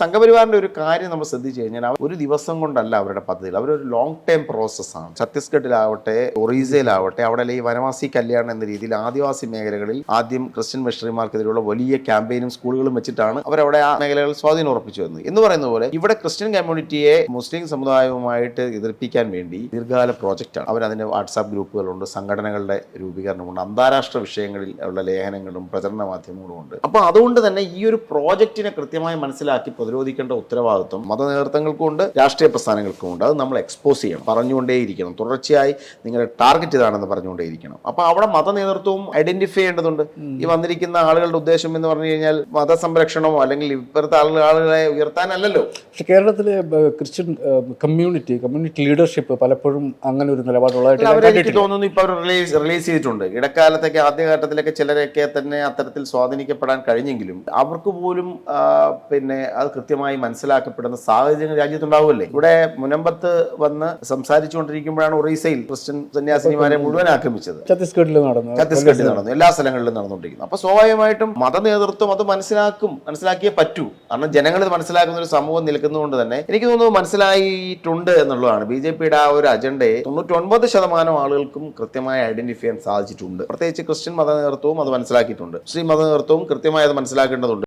സംഘപരിവാറിന്റെ ഒരു കാര്യം നമ്മൾ ശ്രദ്ധിച്ചു കഴിഞ്ഞാൽ ഒരു ദിവസം കൊണ്ടല്ല അവരുടെ പദ്ധതികൾ. അവരൊരു ലോങ് ടേം പ്രോസസ്സാണ് ഛത്തീസ്ഗഡിലാവട്ടെ ഒറീസയിലാവട്ടെ അവിടെ ഈ വനവാസി കല്യാണം എന്ന രീതിയിൽ ആദിവാസി മേഖലകളിൽ ആദ്യം ക്രിസ്ത്യൻ മിഷണറിമാർക്കെതിരെയുള്ള വലിയ ക്യാമ്പയിനും സ്കൂളുകളും വെച്ചിട്ടാണ് അവരവിടെ ആ മേഖലകൾ സ്വാധീനം ഉറപ്പിച്ചു വന്നത് എന്ന് പറയുന്ന പോലെ ഇവിടെ ക്രിസ്ത്യൻ കമ്മ്യൂണിറ്റിയെ മുസ്ലിം സമുദായവുമായിട്ട് എതിർപ്പിക്കാൻ വേണ്ടി ദീർഘകാല പ്രോജക്റ്റാണ് അവരതിന്റെ വാട്സാപ്പ് ഗ്രൂപ്പുകളുണ്ട് സംഘടനകളുടെ രൂപീകരണമുണ്ട് അന്താരാഷ്ട്ര വിഷയങ്ങളിൽ ഉള്ള ലേഖനങ്ങളും പ്രചരണ മാധ്യമങ്ങളും ഉണ്ട്. അപ്പോൾ അതുകൊണ്ട് തന്നെ ഈ ഒരു പ്രോജക്റ്റിനെ കൃത്യമായി മനസ്സിലാക്കി പ്രതിരോധിക്കേണ്ട ഉത്തരവാദിത്വം മത നേതൃത്വങ്ങൾക്കും ഉണ്ട് രാഷ്ട്രീയ പ്രസ്ഥാനങ്ങൾക്കും ഉണ്ട് അത് നമ്മൾ എക്സ്പോസ് ചെയ്യണം പറഞ്ഞുകൊണ്ടേയിരിക്കണം. തുടർച്ചയായി നിങ്ങളുടെ ടാർഗറ്റ് ഇതാണെന്ന് പറഞ്ഞുകൊണ്ടേയിരിക്കണം. അപ്പോൾ അവിടെ മത നേതൃത്വവും ഐഡന്റിഫൈ ചെയ്യേണ്ടതുണ്ട്. ഈ വന്നിരിക്കുന്ന ആളുകളുടെ ഉദ്ദേശം എന്ന് പറഞ്ഞു കഴിഞ്ഞാൽ മതസംരക്ഷണമോ അല്ലെങ്കിൽ ഇപ്പോഴത്തെ ആളുകൾ ആളുകളെ ഉയർത്താനല്ലല്ലോ. പക്ഷെ കേരളത്തിലെ ക്രിസ്ത്യൻ കമ്മ്യൂണിറ്റി കമ്മ്യൂണിറ്റി ലീഡർഷിപ്പ് പലപ്പോഴും അങ്ങനെ ഒരു നിലപാടുള്ളതായിട്ട് തോന്നുന്നു ഇപ്പോൾ അവർ റിലീസ് റിലീസ് ചെയ്തിട്ടുണ്ട്. ഇടക്കാലത്തൊക്കെ ആദ്യഘട്ടത്തിലൊക്കെ ചിലരൊക്കെ തന്നെ അത്തരത്തിൽ സ്വാധീനിക്കപ്പെടാൻ കഴിഞ്ഞെങ്കിലും അവർക്ക് പോലും പിന്നെ അത് കൃത്യമായി മനസ്സിലാക്കപ്പെടുന്ന സാഹചര്യങ്ങൾ രാജ്യത്തുണ്ടാവുമല്ലേ? ഇവിടെ മുനമ്പത്ത് വന്ന് സംസാരിച്ചുകൊണ്ടിരിക്കുമ്പോഴാണ് ഒറീസയിൽ ക്രിസ്ത്യൻ സന്യാസിനിമാരെ മുഴുവൻ ആക്രമിച്ചത്. ഛത്തീസ്ഗഡിൽ നടന്നു ഛത്തീസ്ഗഡിൽ നടന്നു എല്ലാ സ്ഥലങ്ങളിലും നടന്നുകൊണ്ടിരിക്കുന്നു. അപ്പൊ സ്വാഭാവികമായിട്ടും മത നേതൃത്വം അത് മനസ്സിലാക്കും മനസ്സിലാക്കിയേ പറ്റൂ. കാരണം ജനങ്ങൾ ഇത് മനസ്സിലാക്കുന്ന ഒരു സമൂഹം നിൽക്കുന്നതുകൊണ്ട് തന്നെ എനിക്ക് തോന്നുന്നു മനസ്സിലായിട്ടുണ്ട് എന്നുള്ളതാണ്. ബി ജെ പിയുടെ ആ ഒരു അജണ്ടയെ തൊണ്ണൂറ്റൊൻപത് ശതമാനം ആളുകൾക്കും കൃത്യമായി ഐഡന്റിഫൈ ചെയ്യാൻ സാധിച്ചിട്ടുണ്ട്. പ്രത്യേകിച്ച് ക്രിസ്ത്യൻ മത നേതൃത്വവും അത് മനസ്സിലാക്കിയിട്ടുണ്ട്. ശ്രീ മത നേതൃത്വവും കൃത്യമായി അത് മനസ്സിലാക്കേണ്ടതുണ്ട്.